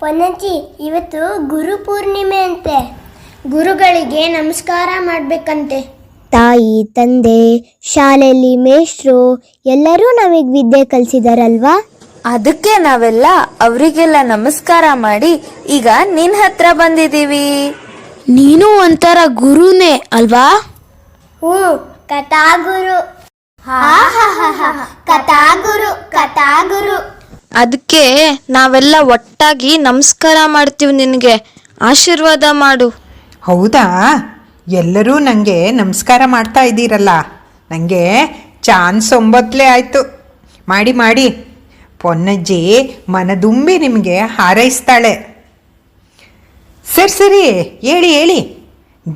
ಪೊನ್ನಜ್ಜಿ ಇವತ್ತು ಗುರು ಪೂರ್ಣಿಮೆ ಅಂತೆ. ಗುರುಗಳಿಗೆ ನಮಸ್ಕಾರ ಮಾಡ್ಬೇಕಂತೆ. ತಾಯಿ ತಂದೆ ಶಾಲೆಯಲ್ಲಿ ಮೇಷ್ಟ್ರು ಎಲ್ಲರೂ ನಮಗೆ ವಿದ್ಯೆ ಕಲಿಸಿದಾರಲ್ವಾ? ಅದಕ್ಕೆ ನಾವೆಲ್ಲ ಅವರಿಗೆಲ್ಲ ನಮಸ್ಕಾರ ಮಾಡಿ ಈಗ ನಿನ್ನ ಹತ್ರ ಬಂದಿದೀವಿ ನೀನು ಒಂಥರ ಗುರುನೇ ಅಲ್ವಾ? ಹ್ಞೂ ಕಥಾಗುರು. ಕಥಾಗುರು ಕಥಾಗುರು. ಅದಕ್ಕೆ ನಾವೆಲ್ಲ ಒಟ್ಟಾಗಿ ನಮಸ್ಕಾರ ಮಾಡ್ತೀವಿ ನಿನಗೆ. ಆಶೀರ್ವಾದ ಮಾಡು. ಹೌದಾ? ಎಲ್ಲರೂ ನನಗೆ ನಮಸ್ಕಾರ ಮಾಡ್ತಾ ಇದ್ದೀರಲ್ಲ. ನನಗೆ ಚಾನ್ಸ್ ಒಂಬತ್ತಲೇ ಆಯಿತು. ಮಾಡಿ ಮಾಡಿ. ಪೊನ್ನಜ್ಜಿ ಮನದುಂಬಿ ನಿಮಗೆ ಹಾರೈಸ್ತಾಳೆ. ಸರಿ ಸರಿ. ಹೇಳಿ ಹೇಳಿ.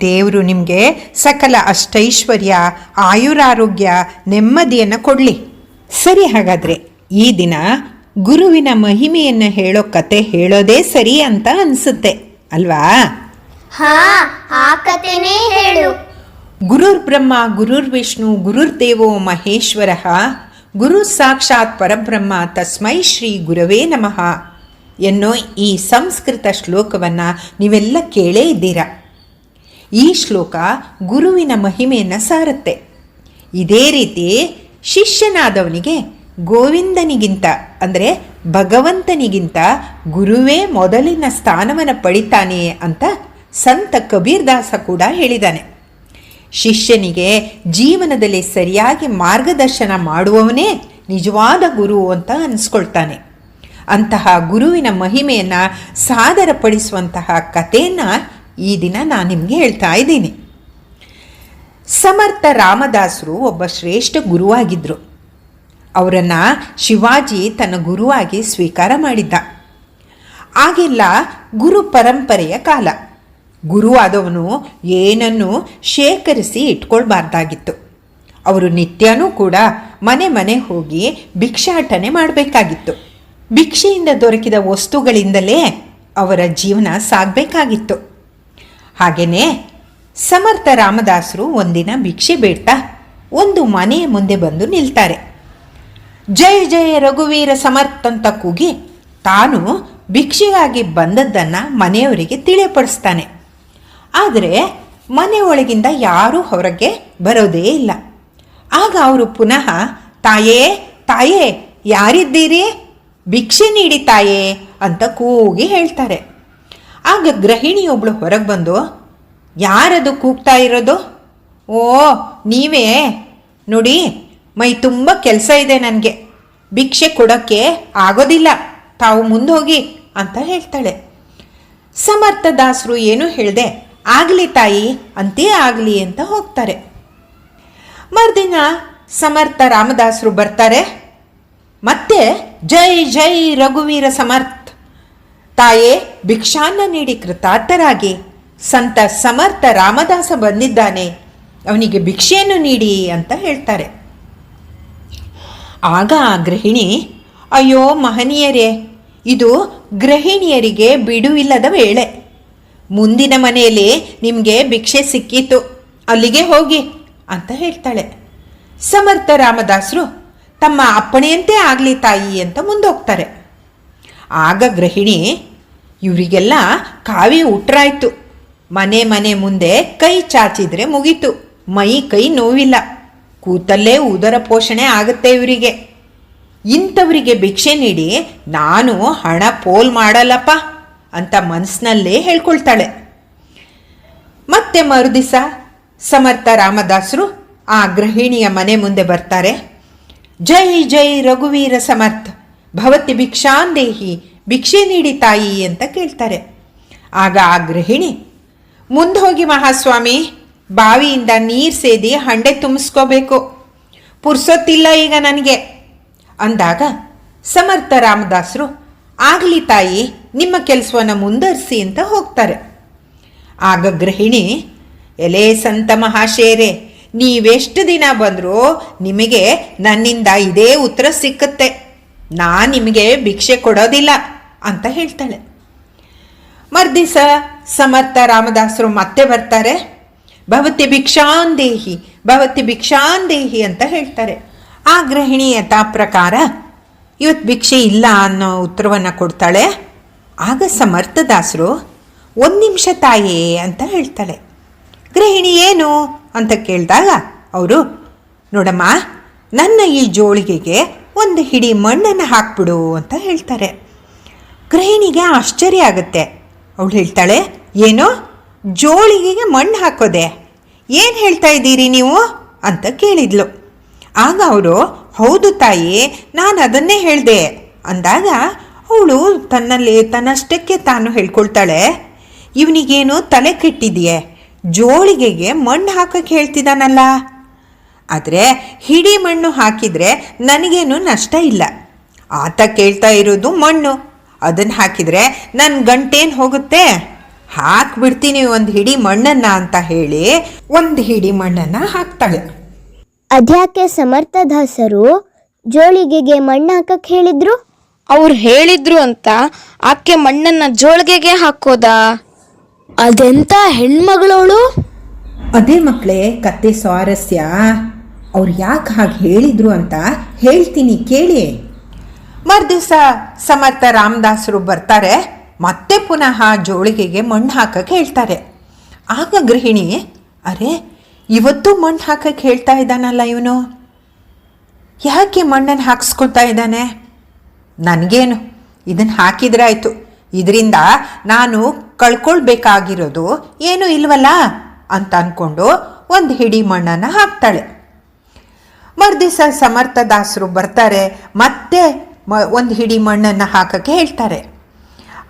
ದೇವರು ನಿಮಗೆ ಸಕಲ ಅಷ್ಟೈಶ್ವರ್ಯ, ಆಯುರಾರೋಗ್ಯ ನೆಮ್ಮದಿಯನ್ನು ಕೊಡಲಿ. ಸರಿ ಹಾಗಾದರೆ ಈ ದಿನ ಗುರುವಿನ ಮಹಿಮೆಯನ್ನು ಹೇಳೋ ಕತೆ ಹೇಳೋದೇ ಸರಿ ಅಂತ ಅನಿಸುತ್ತೆ ಅಲ್ವಾ? ಹಾ ಆ ಕಥೆನೇ ಹೇಳು. ಗುರುರ್ ಬ್ರಹ್ಮ ಗುರುರ್ ವಿಷ್ಣು ಗುರುರ್ ದೇವೋ ಮಹೇಶ್ವರ. ಗುರು ಸಾಕ್ಷಾತ್ ಪರಬ್ರಹ್ಮ ತಸ್ಮೈ ಶ್ರೀ ಗುರವೇ ನಮಃ ಎನ್ನೋ ಈ ಸಂಸ್ಕೃತ ಶ್ಲೋಕವನ್ನು ನೀವೆಲ್ಲ ಕೇಳೇ ಇದ್ದೀರಾ? ಈ ಶ್ಲೋಕ ಗುರುವಿನ ಮಹಿಮೆಯನ್ನು ಸಾರುತ್ತೆ. ಇದೇ ರೀತಿ ಶಿಷ್ಯನಾದವನಿಗೆ ಗೋವಿಂದನಿಗಿಂತ, ಅಂದರೆ ಭಗವಂತನಿಗಿಂತ ಗುರುವೇ ಮೊದಲಿನ ಸ್ಥಾನವನ್ನು ಪಡಿತಾನೆ ಅಂತ ಸಂತ ಕಬೀರ್ದಾಸ ಕೂಡ ಹೇಳಿದ್ದಾನೆ ಶಿಷ್ಯನಿಗೆ ಜೀವನದಲ್ಲಿ ಸರಿಯಾಗಿ ಮಾರ್ಗದರ್ಶನ ಮಾಡುವವನೇ ನಿಜವಾದ ಗುರು ಅಂತ ಅನಿಸ್ಕೊಳ್ತಾನೆ. ಅಂತಹ ಗುರುವಿನ ಮಹಿಮೆಯನ್ನು ಸಾದರಪಡಿಸುವಂತಹ ಕಥೆಯನ್ನು ಈ ದಿನ ನಾನು ನಿಮಗೆ ಹೇಳ್ತಾ ಇದ್ದೀನಿ. ಸಮರ್ಥ ರಾಮದಾಸರು ಒಬ್ಬ ಶ್ರೇಷ್ಠ ಗುರುವಾಗಿದ್ದರು ಅವರನ್ನು ಶಿವಾಜಿ ತನ್ನ ಗುರುವಾಗಿ ಸ್ವೀಕಾರ ಮಾಡಿದ್ದ. ಆಗೆಲ್ಲ ಗುರು ಪರಂಪರೆಯ ಕಾಲ. ಗುರುವಾದವನು ಏನನ್ನು ಶೇಖರಿಸಿ ಇಟ್ಕೊಳ್ಬಾರ್ದಾಗಿತ್ತು. ಅವರು ನಿತ್ಯನೂ ಕೂಡ ಮನೆ ಮನೆ ಹೋಗಿ ಭಿಕ್ಷಾಟನೆ ಮಾಡಬೇಕಾಗಿತ್ತು. ಭಿಕ್ಷೆಯಿಂದ ದೊರಕಿದ ವಸ್ತುಗಳಿಂದಲೇ ಅವರ ಜೀವನ ಸಾಗಬೇಕಾಗಿತ್ತು. ಹಾಗೆಯೇ ಸಮರ್ಥ ರಾಮದಾಸರು ಒಂದಿನ ಭಿಕ್ಷೆ ಬೇಡ್ತಾ ಒಂದು ಮನೆಯ ಮುಂದೆ ಬಂದು ನಿಲ್ತಾರೆ. ಜಯ ಜಯ ರಘುವೀರ ಸಮರ್ಥ ಅಂತ ಕೂಗಿ ತಾನು ಭಿಕ್ಷೆಗಾಗಿ ಬಂದದ್ದನ್ನು ಮನೆಯವರಿಗೆ ತಿಳಿಯಪಡಿಸ್ತಾನೆ. ಆದರೆ ಮನೆಯೊಳಗಿಂದ ಯಾರೂ ಹೊರಗೆ ಬರೋದೇ ಇಲ್ಲ. ಆಗ ಅವರು ಪುನಃ, ತಾಯೇ ತಾಯೇ, ಯಾರಿದ್ದೀರಿ? ಭಿಕ್ಷೆ ನೀಡಿ ತಾಯೇ, ಅಂತ ಕೂಗಿ ಹೇಳ್ತಾರೆ. ಆಗ ಗೃಹಿಣಿಯೊಬ್ಳು ಹೊರಗೆ ಬಂದು, ಯಾರದು ಕೂಗ್ತಾ ಇರೋದು? ಓ, ನೀವೇ. ನೋಡಿ ಮೈ ತುಂಬ ಕೆಲಸ ಇದೆ ನನಗೆ. ಭಿಕ್ಷೆ ಕೊಡೋಕ್ಕೆ ಆಗೋದಿಲ್ಲ. ತಾವು ಮುಂದೋಗಿ ಅಂತ ಹೇಳ್ತಾಳೆ. ಸಮರ್ಥ ದಾಸರು ಏನೂ ಹೇಳಿದೆ, ಆಗಲಿ ತಾಯಿ, ಅಂತೇ ಆಗಲಿ ಅಂತ ಹೋಗ್ತಾರೆ. ಮರುದಿನ ಸಮರ್ಥ ರಾಮದಾಸರು ಬರ್ತಾರೆ. ಮತ್ತೆ ಜೈ ಜೈ ರಘುವೀರ ಸಮರ್ಥ್. ತಾಯೇ, ಭಿಕ್ಷಾನ್ನ ನೀಡಿ ಕೃತಾರ್ಥರಾಗಿ. ಸಂತ ಸಮರ್ಥ ರಾಮದಾಸ ಬಂದಿದ್ದಾನೆ. ಅವನಿಗೆ ಭಿಕ್ಷೆಯನ್ನು ನೀಡಿ ಅಂತ ಹೇಳ್ತಾರೆ. ಆಗ ಆ ಗೃಹಿಣಿ, ಅಯ್ಯೋ ಮಹನೀಯರೇ, ಇದು ಗೃಹಿಣಿಯರಿಗೆ ಬಿಡುವಿಲ್ಲದ ವೇಳೆ. ಮುಂದಿನ ಮನೆಯಲ್ಲಿ ನಿಮಗೆ ಭಿಕ್ಷೆ ಸಿಕ್ಕಿತು, ಅಲ್ಲಿಗೆ ಹೋಗಿ, ಅಂತ ಹೇಳ್ತಾಳೆ. ಸಮರ್ಥ ರಾಮದಾಸರು, ತಮ್ಮ ಅಪ್ಪಣೆಯಂತೆ ಆಗಲಿ ತಾಯಿ ಅಂತ ಮುಂದೋಗ್ತಾರೆ. ಆಗ ಗೃಹಿಣಿ, ಇವರಿಗೆಲ್ಲ ಕಾವಿ ಉಟ್ರಾಯ್ತು. ಮನೆ ಮನೆ ಮುಂದೆ ಕೈ ಚಾಚಿದ್ರೆ ಮುಗೀತು, ಮೈ ಕೈ ನೋವಿಲ್ಲ. ಕೂತಲ್ಲೇ ಉದರ ಪೋಷಣೆ ಆಗುತ್ತೆ ಇವರಿಗೆ. ಇಂಥವರಿಗೆ ಭಿಕ್ಷೆ ನೀಡಿ ನಾನು ಹಣ ಪೋಲ್ ಮಾಡಲ್ಲಪ್ಪ ಅಂತ ಮನಸ್ಸಿನಲ್ಲೇ ಹೇಳ್ಕೊಳ್ತಾಳೆ. ಮತ್ತೆ ಮರುದಿಸ ಸಮರ್ಥ ರಾಮದಾಸರು ಆ ಗೃಹಿಣಿಯ ಮನೆ ಮುಂದೆ ಬರ್ತಾರೆ. ಜೈ ಜೈ ರಘುವೀರ ಸಮರ್ಥ, ಭವತಿ ಭಿಕ್ಷಾಂದೇಹಿ ಭಿಕ್ಷೆ ನೀಡಿ ತಾಯಿ ಅಂತ ಕೇಳ್ತಾರೆ. ಆಗ ಆ ಗೃಹಿಣಿ ಮುಂದೆ ಹೋಗಿ ಮಹಾಸ್ವಾಮಿ ಬಾವಿಯಿಂದ ನೀರು ಸೇದಿ ಹಂಡೆ ತುಂಬಿಸ್ಕೋಬೇಕು. ಪುರ್ಸೊತ್ತಿಲ್ಲ ಈಗ ನನಗೆ. ಅಂದಾಗ ಸಮರ್ಥ ರಾಮದಾಸರು, ಆಗಲಿ ತಾಯಿ, ನಿಮ್ಮ ಕೆಲಸವನ್ನು ಮುಂದುವರಿಸಿ ಅಂತ ಹೋಗ್ತಾರೆ. ಆಗ ಗೃಹಿಣಿ, ಎಲೆ ಸಂತ ಮಹಾಶೇರೆ, ನೀವೆಷ್ಟು ದಿನ ಬಂದರೂ ನಿಮಗೆ ನನ್ನಿಂದ ಇದೇ ಉತ್ತರ ಸಿಕ್ಕತ್ತೆ. ನಾನು ನಿಮಗೆ ಭಿಕ್ಷೆ ಕೊಡೋದಿಲ್ಲ ಅಂತ ಹೇಳ್ತಾಳೆ. ಮರ್ದಿಸ ಸಮರ್ಥ ರಾಮದಾಸರು ಮತ್ತೆ ಬರ್ತಾರೆ. ಭವತಿ ಭಿಕ್ಷಾಂದೇಹಿ ಭವತಿ ಭಿಕ್ಷಾಂದೇಹಿ ಅಂತ ಹೇಳ್ತಾರೆ. ಆ ಗೃಹಿಣಿ ಯಥಾ ಪ್ರಕಾರ ಇವತ್ತು ಭಿಕ್ಷೆ ಇಲ್ಲ ಅನ್ನೋ ಉತ್ತರವನ್ನು ಕೊಡ್ತಾಳೆ. ಆಗ ಸಮರ್ಥದಾಸರು, ಒಂದು ನಿಮಿಷ ತಾಯೇ ಅಂತ ಹೇಳ್ತಾಳೆ. ಗೃಹಿಣಿ, ಏನು? ಅಂತ ಕೇಳಿದಾಗ ಅವರು, ನೋಡಮ್ಮ, ನನ್ನ ಈ ಜೋಳಿಗೆಗೆ ಒಂದು ಹಿಡಿ ಮಣ್ಣನ್ನು ಹಾಕ್ಬಿಡು ಅಂತ ಹೇಳ್ತಾರೆ. ಗೃಹಿಣಿಗೆ ಆಶ್ಚರ್ಯ ಆಗುತ್ತೆ. ಅವಳು ಹೇಳ್ತಾಳೆ, ಏನೋ? ಜೋಳಿಗೆಗೆ ಮಣ್ಣು ಹಾಕೋದೆ. ಏನು ಹೇಳ್ತಾ ಇದ್ದೀರಿ ನೀವು? ಅಂತ ಕೇಳಿದ್ಲು. ಆಗ ಅವರು, ಹೌದು ತಾಯಿ, ನಾನು ಅದನ್ನೇ ಹೇಳಿದೆ. ಅಂದಾಗ ಅವಳು ತನ್ನಲ್ಲಿ ತನ್ನಷ್ಟಕ್ಕೆ ತಾನು ಹೇಳ್ಕೊಳ್ತಾಳೆ, ಇವನಿಗೇನು ತಲೆ ಕೆಟ್ಟಿದೆಯೇ? ಜೋಳಿಗೆಗೆ ಮಣ್ಣು ಹಾಕಕ್ಕೆ ಹೇಳ್ತಿದ್ದಾನಲ್ಲ ಆದರೆ ಹಿಡಿ ಮಣ್ಣು ಹಾಕಿದರೆ ನನಗೇನು ನಷ್ಟ ಇಲ್ಲ. ಆತ ಕೇಳ್ತಾ ಇರೋದು ಮಣ್ಣು. ಅದನ್ನು ಹಾಕಿದರೆ ನನ್ನ ಗಂಟೇನು ಹೋಗುತ್ತೆ? ಹಾಕ್ಬಿಡ್ತೀನಿ ಒಂದು ಹಿಡಿ ಮಣ್ಣನ್ನ ಅಂತ ಹೇಳಿ ಒಂದು ಹಿಡಿ ಮಣ್ಣನ್ನ ಹಾಕ್ತಾಳೆ. ಅದ್ಯಾಕೆ ಸಮರ್ಥ ದಾಸರು ಜೋಳಿಗೆಗೆ ಮಣ್ಣು ಹಾಕಕ್ ಹೇಳಿದ್ರು? ಅವ್ರು ಹೇಳಿದ್ರು ಅಂತ ಆಕೆ ಮಣ್ಣನ್ನ ಜೋಳಿಗೆಗೆ ಹಾಕೋದಾ? ಅದೆಂತ ಹೆಣ್ಮಗಳವಳು? ಅದೇ ಮಕ್ಕಳೇ ಕತ್ತೆ ಸ್ವಾರಸ್ಯ. ಅವ್ರು ಯಾಕೆ ಹಾಗೆ ಹೇಳಿದ್ರು ಅಂತ ಹೇಳ್ತೀನಿ ಕೇಳಿ. ಮರುದಿವಸ ಸಮರ್ಥ ರಾಮದಾಸರು ಬರ್ತಾರೆ. ಮತ್ತೆ ಪುನಃ ಜೋಳಿಗೆಗೆ ಮಣ್ಣು ಹಾಕಕ್ಕೆ ಹೇಳ್ತಾರೆ. ಆಗ ಗೃಹಿಣಿ, ಅರೆ, ಇವತ್ತು ಮಣ್ಣು ಹಾಕಕ್ಕೆ ಹೇಳ್ತಾ ಇದ್ದಾನಲ್ಲ ಇವನು? ಯಾಕೆ ಮಣ್ಣನ್ನು ಹಾಕಿಸ್ಕೊಳ್ತಾ ಇದ್ದಾನೆ? ನನಗೇನು ಇದನ್ನು ಹಾಕಿದ್ರೆ ಆಯಿತು ಇದರಿಂದ ನಾನು ಕಳ್ಕೊಳ್ಬೇಕಾಗಿರೋದು ಏನೂ ಇಲ್ವಲ್ಲ? ಅಂತ ಅಂದ್ಕೊಂಡು ಒಂದು ಹಿಡಿ ಮಣ್ಣನ್ನು ಹಾಕ್ತಾಳೆ. ಮರುದಿವಸ ಸಮರ್ಥದಾಸರು ಬರ್ತಾರೆ, ಮತ್ತೆ ಮ ಒಂದು ಹಿಡಿ ಮಣ್ಣನ್ನು ಹಾಕಕ್ಕೆ ಹೇಳ್ತಾರೆ.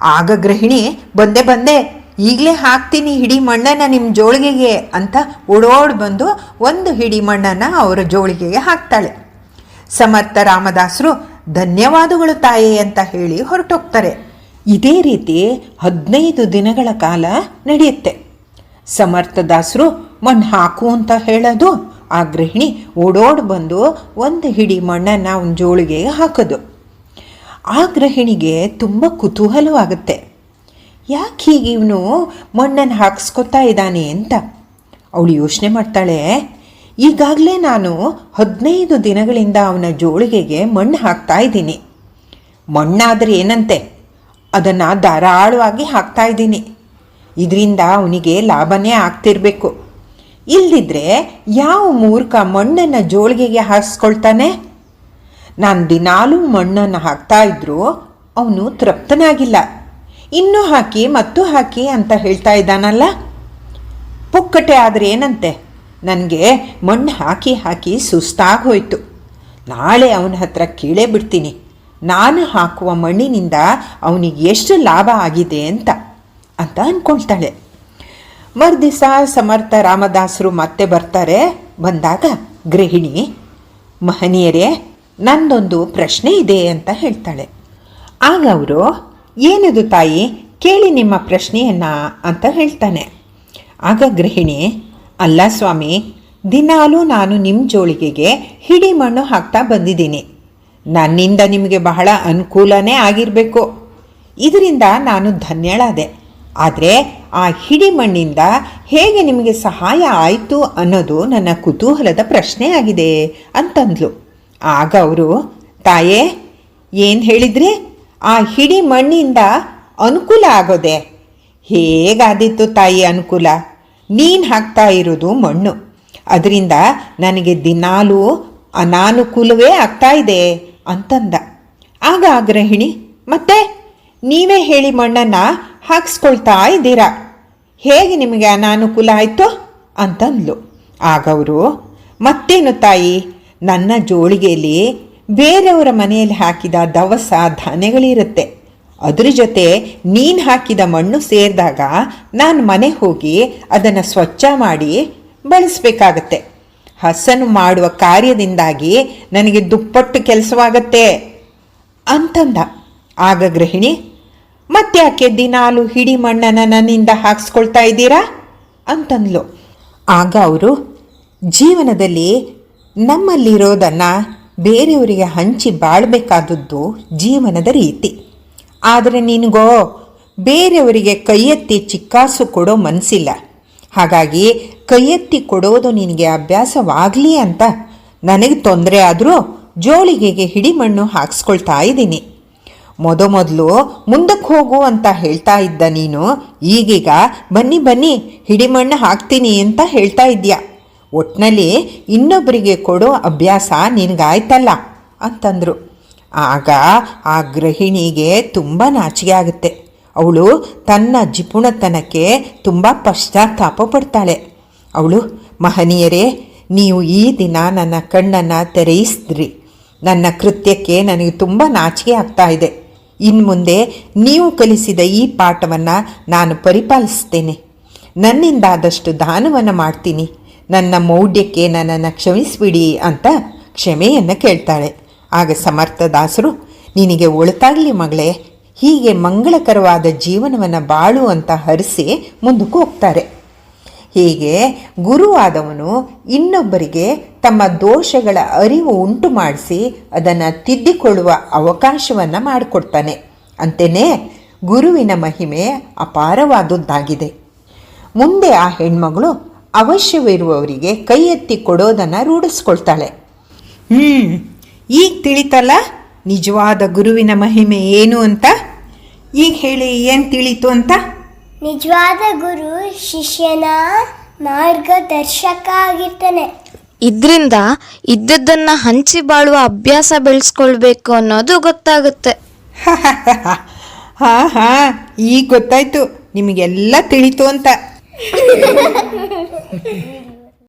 ಆಗ ಗೃಹಿಣಿ, ಬಂದೆ ಬಂದೆ, ಈಗಲೇ ಹಾಕ್ತೀನಿ ಹಿಡಿ ಮಣ್ಣನ್ನು ನಿಮ್ಮ ಜೋಳಿಗೆಗೆ ಅಂತ ಓಡೋಡ್ ಬಂದು ಒಂದು ಹಿಡಿ ಮಣ್ಣನ್ನು ಅವರ ಜೋಳಿಗೆಗೆ ಹಾಕ್ತಾಳೆ. ಸಮರ್ಥ ರಾಮದಾಸರು, ಧನ್ಯವಾದಗಳು ತಾಯಿ ಅಂತ ಹೇಳಿ ಹೊರಟೋಗ್ತಾರೆ. ಇದೇ ರೀತಿ ಹದಿನೈದು ದಿನಗಳ ಕಾಲ ನಡೆಯುತ್ತೆ. ಸಮರ್ಥದಾಸರು ಮಣ್ಣು ಹಾಕು ಅಂತ ಹೇಳೋದು ಆ ಗೃಹಿಣಿ ಓಡೋಡ್ ಬಂದು ಒಂದು ಹಿಡಿ ಮಣ್ಣನ್ನು ಅವನ ಜೋಳಿಗೆಗೆ ಹಾಕೋದು. ಆ ಗೃಹಿಣಿಗೆ ತುಂಬ ಕುತೂಹಲವಾಗುತ್ತೆ ಯಾಕೆ ಹೀಗೆ ಇವನು ಮಣ್ಣನ್ನು ಹಾಕ್ಸ್ಕೊತಾ ಇದ್ದಾನೆ ಅಂತ? ಅವಳು ಯೋಚನೆ ಮಾಡ್ತಾಳೆ, ಈಗಾಗಲೇ ನಾನು ಹದಿನೈದು ದಿನಗಳಿಂದ ಅವನ ಜೋಳಿಗೆಗೆ ಮಣ್ಣು ಹಾಕ್ತಾ ಇದ್ದೀನಿ. ಮಣ್ಣಾದರೆ ಏನಂತೆ? ಅದನ್ನು ಧಾರಾಳವಾಗಿ ಹಾಕ್ತಾ ಇದ್ದೀನಿ. ಇದರಿಂದ ಅವನಿಗೆ ಲಾಭನೇ ಆಗ್ತಿರಬೇಕು. ಇಲ್ಲದಿದ್ದರೆ ಯಾವ ಮೂರ್ಖ ಮಣ್ಣನ್ನು ಜೋಳಿಗೆಗೆ ಹಾಕ್ಸ್ಕೊಳ್ತಾನೆ? ನಾನು ದಿನಾಲೂ ಮಣ್ಣನ್ನು ಹಾಕ್ತಾ ಇದ್ರೂ ಅವನು ತೃಪ್ತನಾಗಿಲ್ಲ. ಇನ್ನೂ ಹಾಕಿ ಮತ್ತೂ ಹಾಕಿ ಅಂತ ಹೇಳ್ತಾ ಇದ್ದಾನಲ್ಲ? ಪುಕ್ಕಟೆ ಆದರೆ ಏನಂತೆ? ನನಗೆ ಮಣ್ಣು ಹಾಕಿ ಹಾಕಿ ಸುಸ್ತಾಗೋಯ್ತು ನಾಳೆ ಅವನ ಹತ್ರ ಕೇಳೇ ಬಿಡ್ತೀನಿ. ನಾನು ಹಾಕುವ ಮಣ್ಣಿನಿಂದ ಅವನಿಗೆ ಎಷ್ಟು ಲಾಭ ಆಗಿದೆ ಅಂತ ಅಂತ ಅಂದ್ಕೊಳ್ತಾಳೆ ಮರುದಿವಸ ಸಮರ್ಥ ರಾಮದಾಸರು ಮತ್ತೆ ಬರ್ತಾರೆ. ಬಂದಾಗ ಗೃಹಿಣಿ, ಮಹನೀಯರೇ ನಂದೊಂದು ಪ್ರಶ್ನೆ ಇದೆ ಅಂತ ಹೇಳ್ತಾಳೆ. ಆಗ ಅವರು, ಏನದು ತಾಯಿ? ಕೇಳಿ ನಿಮ್ಮ ಪ್ರಶ್ನೆಯನ್ನ ಅಂತ ಹೇಳ್ತಾನೆ. ಆಗ ಗೃಹಿಣಿ, ಅಲ್ಲ ಸ್ವಾಮಿ, ದಿನಾಲೂ ನಾನು ನಿಮ್ಮ ಜೋಳಿಗೆಗೆ ಹಿಡಿ ಮಣ್ಣು ಹಾಕ್ತಾ ಬಂದಿದ್ದೀನಿ. ನನ್ನಿಂದ ನಿಮಗೆ ಬಹಳ ಅನುಕೂಲನೇ ಆಗಿರಬೇಕು. ಇದರಿಂದ ನಾನು ಧನ್ಯಳಾದೆ. ಆದರೆ ಆ ಹಿಡಿ ಮಣ್ಣಿಂದ ಹೇಗೆ ನಿಮಗೆ ಸಹಾಯ ಆಯಿತು ಅನ್ನೋದು ನನ್ನ ಕುತೂಹಲದ ಪ್ರಶ್ನೆ ಆಗಿದೆ ಅಂತಂದ್ಲು. ಆಗ ಅವರು, ತಾಯೇ, ಏನು ಹೇಳಿದ್ರಿ? ಆ ಹಿಡಿ ಮಣ್ಣಿಂದ ಅನುಕೂಲ ಆಗೋದೆ? ಹೇಗಾದಿತ್ತು ತಾಯಿ ಅನುಕೂಲ? ನೀನು ಹಾಕ್ತಾ ಇರೋದು ಮಣ್ಣು. ಅದರಿಂದ ನನಗೆ ದಿನಾಲೂ ಅನಾನುಕೂಲವೇ ಆಗ್ತಾ ಇದೆ ಅಂತಂದ. ಆಗ ಆ ಗೃಹಿಣಿ, ಮತ್ತೆ ನೀವೇ ಹೇಳಿ ಮಣ್ಣನ್ನು ಹಾಕ್ಸ್ಕೊಳ್ತಾ ಇದ್ದೀರಾ? ಹೇಗೆ ನಿಮಗೆ ಅನಾನುಕೂಲ ಆಯಿತು? ಅಂತಂದ್ಲು. ಆಗ ಅವರು, ಮತ್ತೇನು ತಾಯಿ? ನನ್ನ ಜೋಳಿಗೆಯಲ್ಲಿ ಬೇರೆಯವರ ಮನೆಯಲ್ಲಿ ಹಾಕಿದ ದವಸ ಧಾನ್ಯಗಳಿರುತ್ತೆ. ಅದ್ರ ಜೊತೆ ನೀನು ಹಾಕಿದ ಮಣ್ಣು ಸೇರಿದಾಗ ನಾನು ಮನೆ ಹೋಗಿ ಅದನ್ನು ಸ್ವಚ್ಛ ಮಾಡಿ ಬಳಸಬೇಕಾಗತ್ತೆ. ಹಸನು ಮಾಡುವ ಕಾರ್ಯದಿಂದಾಗಿ ನನಗೆ ದುಪ್ಪಟ್ಟು ಕೆಲಸವಾಗತ್ತೆ ಅಂತಂದ. ಆಗ ಗೃಹಿಣಿ, ಮತ್ತ್ಯಾಕೆ ದಿನಾಲು ಹಿಡಿ ಮಣ್ಣನ್ನು ನನ್ನಿಂದ ಹಾಕ್ಸ್ಕೊಳ್ತಾ ಇದ್ದೀರಾ? ಅಂತಂದ್ಲು. ಆಗ ಅವರು, ಜೀವನದಲ್ಲಿ ನಮ್ಮಲ್ಲಿರೋದನ್ನು ಬೇರೆಯವರಿಗೆ ಹಂಚಿ ಬಾಳಬೇಕಾದದ್ದು ಜೀವನದ ರೀತಿ. ಆದರೆ ನಿನಗೋ, ಬೇರೆಯವರಿಗೆ ಕೈಯೆತ್ತಿ ಚಿಕ್ಕಾಸು ಕೊಡೋ ಮನಸ್ಸಿಲ್ಲ ಹಾಗಾಗಿ ಕೈಯೆತ್ತಿ ಕೊಡೋದು ನಿನಗೆ ಅಭ್ಯಾಸವಾಗಲಿ ಅಂತ ನನಗೆ ತೊಂದರೆ ಆದರೂ ಜೋಳಿಗೆಗೆ ಹಿಡಿಮಣ್ಣು ಹಾಕ್ಸ್ಕೊಳ್ತಾ ಇದ್ದೀನಿ. ಮೊದಮೊದಲು ಮುಂದಕ್ಕೆ ಹೋಗು ಅಂತ ಹೇಳ್ತಾ ಇದ್ದ ನೀನು, ಈಗೀಗ ಬನ್ನಿ ಬನ್ನಿ ಹಿಡಿಮಣ್ಣು ಹಾಕ್ತೀನಿ ಅಂತ ಹೇಳ್ತಾ ಇದ್ಯಾ? ಒಟ್ನಲ್ಲಿ ಇನ್ನೊಬ್ಬರಿಗೆ ಕೊಡೋ ಅಭ್ಯಾಸ ನಿನಗಾಯ್ತಲ್ಲ ಅಂತಂದರು. ಆಗ ಆ ಗೃಹಿಣಿಗೆ ತುಂಬ ನಾಚಿಗೆ ಆಗುತ್ತೆ. ಅವಳು ತನ್ನ ಜಿಪುಣತನಕ್ಕೆ ತುಂಬ ಪಶ್ಚಾತ್ತಾಪ ಪಡ್ತಾಳೆ. ಅವಳು, ಮಹನೀಯರೇ, ನೀವು ಈ ದಿನ ನನ್ನ ಕಣ್ಣನ್ನು ತೆರೆಯಿಸಿದ್ರಿ. ನನ್ನ ಕೃತ್ಯಕ್ಕೆ ನನಗೆ ತುಂಬ ನಾಚಿಕೆ ಆಗ್ತಾ ಇದೆ. ಇನ್ನು ಮುಂದೆ ನೀವು ಕಲಿಸಿದ ಈ ಪಾಠವನ್ನು ನಾನು ಪರಿಪಾಲಿಸ್ತೇನೆ. ನನ್ನಿಂದಾದಷ್ಟು ದಾನವನ್ನು ಮಾಡ್ತೀನಿ. ನನ್ನ ಮೌಢ್ಯಕ್ಕೆ ನನ್ನನ್ನು ಕ್ಷಮಿಸಿಬಿಡಿ ಅಂತ ಕ್ಷಮೆಯನ್ನು ಕೇಳ್ತಾಳೆ. ಆಗ ಸಮರ್ಥ ದಾಸರು, ನಿನಗೆ ಒಳಿತಾಗಲಿ ಮಗಳೇ, ಹೀಗೆ ಮಂಗಳಕರವಾದ ಜೀವನವನ್ನು ಬಾಳು ಅಂತ ಹರಿಸಿ ಮುಂದಕ್ಕೆ ಹೋಗ್ತಾರೆ. ಹೀಗೆ ಗುರುವಾದವನು ಇನ್ನೊಬ್ಬರಿಗೆ ತಮ್ಮ ದೋಷಗಳ ಅರಿವು ಉಂಟು ಮಾಡಿಸಿ ಅದನ್ನು ತಿದ್ದಿಕೊಳ್ಳುವ ಅವಕಾಶವನ್ನು ಮಾಡಿಕೊಡ್ತಾನೆ. ಅಂತೆಯೇ ಗುರುವಿನ ಮಹಿಮೆ ಅಪಾರವಾದದ್ದಾಗಿದೆ. ಮುಂದೆ ಆ ಹೆಣ್ಮಗಳು ಅವಶ್ಯವಿರುವವರಿಗೆ ಕೈ ಎತ್ತಿ ಕೊಡೋದನ್ನು ರೂಢಿಸ್ಕೊಳ್ತಾಳೆ. ಹ್ಞೂ ಈಗ ತಿಳಿತಲ್ಲ? ನಿಜವಾದ ಗುರುವಿನ ಮಹಿಮೆ ಏನು ಅಂತ? ಈಗ ಹೇಳಿ ಏನು ತಿಳಿತು ಅಂತ? ನಿಜವಾದ ಗುರು ಶಿಷ್ಯನ ಮಾರ್ಗದರ್ಶಕ ಆಗಿರ್ತಾನೆ ಇದರಿಂದ ಇದ್ದದ್ದನ್ನು ಹಂಚಿ ಬಾಳುವ ಅಭ್ಯಾಸ ಬೆಳೆಸ್ಕೊಳ್ಬೇಕು ಅನ್ನೋದು ಗೊತ್ತಾಗುತ್ತೆ. ಹಾ ಹಾ ಈಗ ಗೊತ್ತಾಯ್ತು. ನಿಮಗೆಲ್ಲ ತಿಳಿತು ಅಂತ. Yeah.